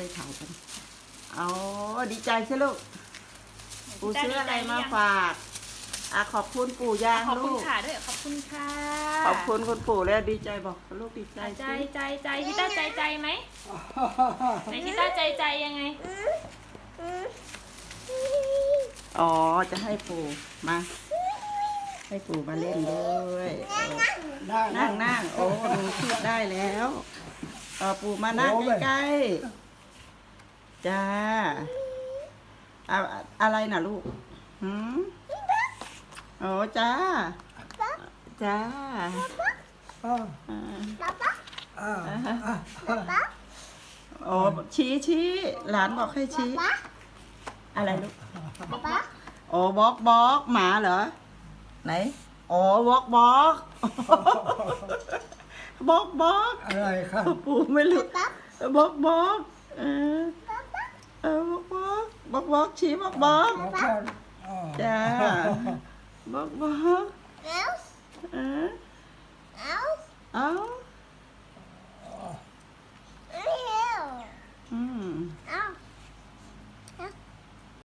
ไปถ่ายกันเอาดีใจใช่ลูก ปู่ซื้ออะไรมาฝากอะขอบคุณปู่ย่างขอบลูคุณก ค่ะด้วยขอบคุณค่ะขอบคุณคุณปู่แล้วดีใจบอกลูกดีใจใจสิใจใจพี่ต้าใจใจไหมไหนพี่ต้าใจใจยังไง อ๋อจะให้ปู่มา ให้ปู่มาเล่นด้วยเออได้นั่งนั่งโอ้หนูพูดได้แล้วเออปู่มานั่งใกล้ๆ จ้าอะอะไรน่ะลูกหืมโอ้จ้า จ้าอ่าอ่าอ่าอ่าโอ้ชี้ชี้หลานบอกให้ชี้ อะไรลูกโอ้บอกบอกหมาเหรอ ไหนโอ้บอกบอกบอกบอกอะไรครับปู่ไม่รู้บอกบอกเออเออ บอกบอกบอกบอกชี้บอกบอกแล้วก็อ่าจ้าบอกบอกเออ